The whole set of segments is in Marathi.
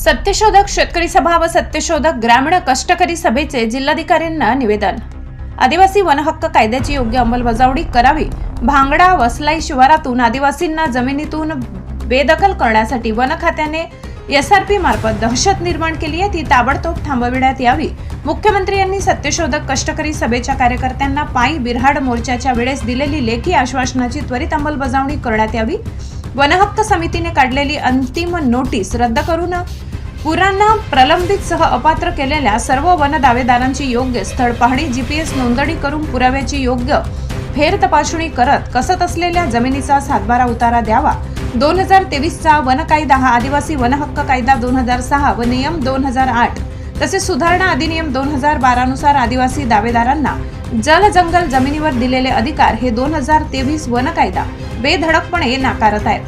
सत्यशोधक शेतकरी सभा व सत्यशोधक ग्रामीण कष्टकरी सभेचे जिल्हाधिकाऱ्यांना निवेदन. आदिवासी वनहक्क कायद्याची योग्य अंमलबजावणी करावी. भांगडा वसलाई शिवारातून आदिवासींना जमिनीतून बेदखल करण्यासाठी वन खात्याने एसआरपी मार्फत दहशत निर्माण केली आहे. ती ताबडतोब थांबविण्यात यावी. मुख्यमंत्री यांनी सत्यशोधक कष्टकरी सभेच्या कार्यकर्त्यांना पायी बिरहाड मोर्चाच्या वेळेस दिलेली लेखी आश्वासनाची त्वरित अंमलबजावणी करण्यात यावी. वनहक्क समितीने काढलेली अंतिम नोटीस रद्द करून पुरांना प्रलंबितसह अपात्र केलेल्या सर्व वन दावेदारांची योग्य स्थळ पाहणी जीपीएस नोंदणी करून पुराव्याची योग्य फेर तपासणी करत कसत असलेल्या जमिनीचा सातबारा उतारा द्यावा. दोन हजार तेवीसचा वन कायदा हा आदिवासी वनहक्क कायदा दोन हजार सहा व नियम दोन हजार आठ तसेच सुधारणा अधिनियम दोन हजार बारानुसार आदिवासी दावेदारांना जल जंगल जमिनीवर दिलेले अधिकार हे दोन हजार तेवीस वन कायदा बेधडकपणे नाकारत आहेत.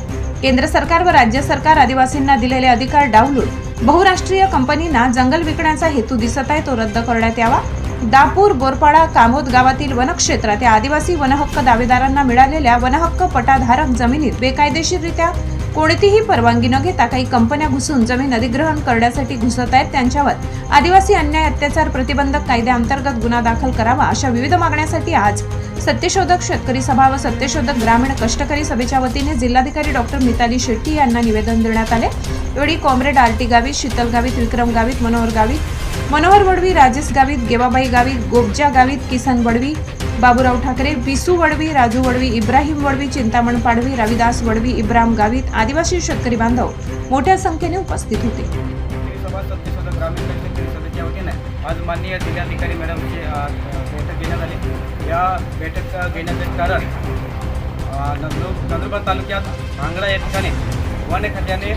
केंद्र सरकार व राज्य सरकार आदिवासींना दिलेले अधिकार डावलून बहुराष्ट्रीय कंपनींना जंगल विकण्याचा हेतू दिसत आहे तो रद्द करण्यात यावा. दापूर बोरपाडा कामोद गावातील वनक्षेत्रात या आदिवासी वनहक्क दावेदारांना मिळालेल्या वनहक्क पटाधारक जमिनीत बेकायदेशीररित्या कोणतीही परवानगी न घेता काही कंपन्या घुसून जमीन अधिग्रहण करण्यासाठी घुसत आहेत. त्यांच्यावर आदिवासी अन्याय अत्याचार प्रतिबंधक कायद्याअंतर्गत गुन्हा दाखल करावा अशा विविध मागण्यासाठी आज सत्यशोधक शेतकरी सभा व सत्यशोधक ग्रामीण कष्टकरी सभेच्या वतीने जिल्हाधिकारी डॉक्टर मिताली शेट्टी यांना निवेदन देण्यात आले. यावेळी comrade R T Gavit Sheetal Gavit Vikram Gavit Manohar Gavit Manohar Vadvi Rajesh Gavit Gevabai Gavit Gobja Gavit Kisan Vadvi Baburao Thakare Visu Vadvi Raju Vadvi Ibrahim Vadvi Chintaman Padvi Ravidas Vadvi Ibram Gavit आदिवासी शेतकरी बांधव मोठ्या संख्येने उपस्थित होते. ग्रामीण आज माननीय जिल्हाधिकारी मॅडमची बैठक घेण्यात आली. या बैठक घेण्याचे कारण अ, नंदुर नंदुरबार तालुक्यात भांगडा या ठिकाणी वन खात्याने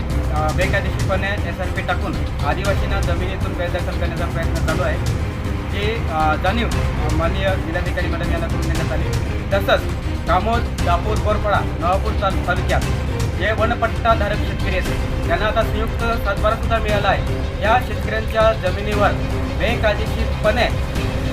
बेकायदेशीरपणे एस आर पी टाकून आदिवासींना जमिनीतून बेदखल करण्याचा प्रयत्न चालू आहे. याची जाणीव माननीय जिल्हाधिकारी मॅडम यांना करून देण्यात आली. तसंच कामोद दापूर बोरपाडा नवापूर तालुक्यात जे वनपट्टाधारक शेतकरी आहेत त्यांना आता संयुक्त सातबारा सुद्धा मिळाला आहे. या शेतकऱ्यांच्या जमिनीवर बेकायदेशीरपणे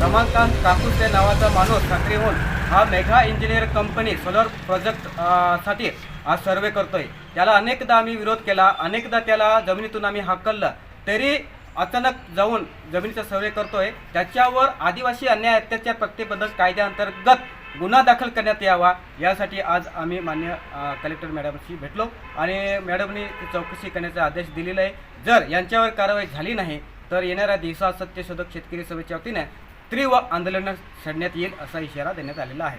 रमाकांत काकुसे नावाचा माणूस सक्रिय होऊन हा मेघा इंजिनियर कंपनी सोलर प्रोजेक्टसाठी आज सर्वे करतोय. त्याला अनेकदा आम्ही विरोध केला अनेकदा त्याला जमिनीतून आम्ही हाकललं. तरी अचानक जाऊन जमिनीचा सर्वे करतोय. त्याच्यावर आदिवासी अन्याय अत्याचार प्रतिबंधक कायद्याअंतर्गत गुन्हा दाखल करण्यात यावा यासाठी आज आम्ही मान्य कलेक्टर मॅडमशी भेटलो. आणि मॅडमनी चौकशी करण्याचा आदेश दिलेला. आहे जर यांच्यावर कारवाई झाली नाही तर येणाऱ्या दिवसात सत्यशोधक शेतकरी सभेच्या वतीने तीव्र आंदोलन छेडण्यात येईल असा इशारा देण्यात आलेला आहे.